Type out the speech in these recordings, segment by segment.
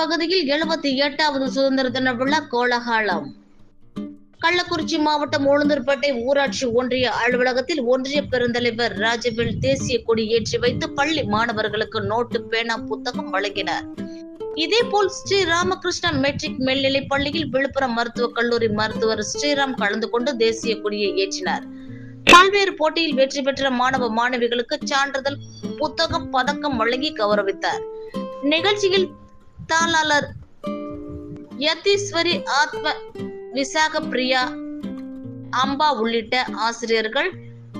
பகுதியில் எழுபத்தி எட்டாவது சுதந்திர தின விழா கோலாகலம். கள்ளக்குறிச்சி மாவட்டம் உளுந்தூர்பேட்டை ஊராட்சி ஒன்றிய அலுவலகத்தில் ஒன்றிய பெருந்தலைவர் ராஜவேல் தேசிய கொடி ஏற்றி வைத்து பள்ளி மாணவர்களுக்கு நோட்டு பேனா புத்தகம் வழங்கினார். இதேபோல் ஸ்ரீ ராமகிருஷ்ண மெட்ரிக் மேல்நிலைப் பள்ளியில் விழுப்புரம் மருத்துவக் கல்லூரி மருத்துவர் ஸ்ரீராம் கலந்து கொண்டு தேசிய கொடியை ஏற்றினார். பல்வேறு போட்டியில் வெற்றி பெற்ற மாணவ மாணவிகளுக்கு சான்றிதழ் புத்தகம் பதக்கம் வழங்கி கௌரவித்தார். நிகழ்ச்சியில் எழுத்தாளர் யதீஸ்வரி ஆத்ம விசாக பிரியா அம்பா உள்ளிட்ட ஆசிரியர்கள்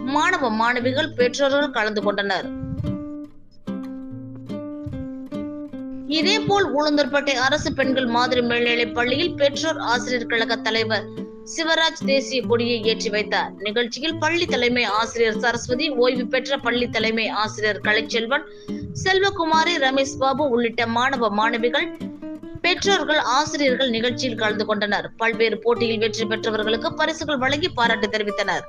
மாணவ மாணவிகள் பெற்றோர்கள் கலந்து கொண்டனர். இதேபோல் உளுந்தூர்பேட்டை அரசு பெண்கள் மாதிரி மேல்நிலைப் பள்ளியில் பெற்றோர் ஆசிரியர் கழக தலைவர் சிவராஜ் தேசிய கொடியை ஏற்றி வைத்தார். நிகழ்ச்சியில் பள்ளி தலைமை ஆசிரியர் சரஸ்வதி ஓய்வு பெற்ற பள்ளி தலைமை ஆசிரியர் கலைச்செல்வன் செல்வகுமாரி ரமேஷ் பாபு உள்ளிட்ட மாணவ மாணவிகள் பெற்றோர்கள் ஆசிரியர்கள் நிகழ்ச்சியில் கலந்து கொண்டனர். பல்வேறு போட்டியில் வெற்றி பெற்றவர்களுக்கு பரிசுகள் வழங்கி பாராட்டு தெரிவித்தனர்.